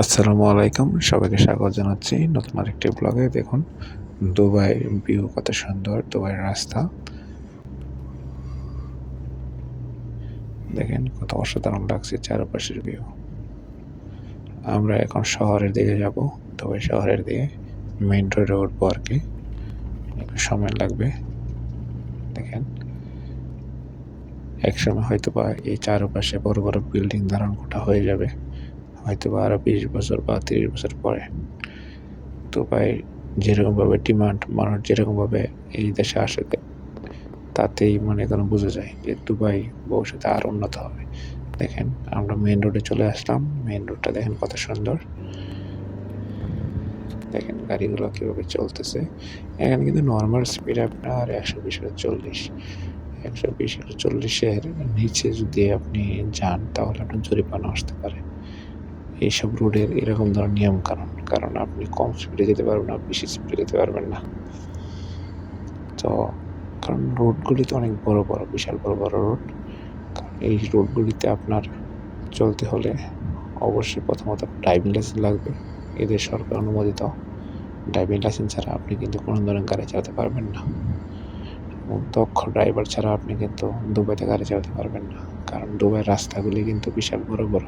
আসসালামু আলাইকুম। সবাইকে স্বাগত জানাচ্ছি নতুন আরেকটি ব্লগে দেখুন, দুবাই ভিউ কত সুন্দর দুবাইয়ের রাস্তা। দেখেন, কত অসাধারণ লাগছে চারপাশের ভিউ আমরা এখন শহরের দিকে যাব, দুবাই শহরের দিকে মেইন রোডে উঠবো আর কি। একটু সময় লাগবে। দেখেন, একসময় হয়তো বা এই চারপাশে বড় বড় বিল্ডিং ধারণ করা হয়ে যাবে। হয়তো বা আরও বিশ বছর বা তিরিশ বছর পরে। দুবাই যেরকমভাবে ডিমান্ড মানুষ যেরকমভাবে এই দেশে আসে, তাতেই মনে করেন বোঝা যায় যে দুবাই ভবিষ্যতে আরও উন্নত হবে। দেখেন, আমরা মেন রোডে চলে আসলাম। মেন রোডটা দেখেন কত সুন্দর। দেখেন গাড়িগুলো কীভাবে চলতেছে। এখানে কিন্তু নর্মাল স্পিড আপনার একশো বিশ চল্লিশ। একশো বিশ চল্লিশের নিচে যদি আপনি যান, তাহলে আপনার জরিমানা আসতে পারে। এইসব রোডের এরকম ধরনের নিয়ম কারণ কারণ আপনি কম স্পিডে যেতে পারবেন না বেশি স্পিডে যেতে পারবেন না। তো, কারণ রোডগুলি তো অনেক বড় বড়, বিশাল বড় বড় রোড। কারণ এই রোডগুলিতে আপনার চলতে হলে অবশ্যই প্রথমত ড্রাইভিং লাইসেন্স লাগবে। এদের সরকার অনুমোদিত। ড্রাইভিং লাইসেন্স ছাড়া আপনি কিন্তু কোনো ধরনের গাড়ি চালাতে পারবেন না। এবং দক্ষ ড্রাইভার ছাড়া আপনি কিন্তু দুবাইতে গাড়ি চালাতে পারবেন না। কারণ দুবাইয়ের রাস্তাগুলি কিন্তু বিশাল বড় বড়।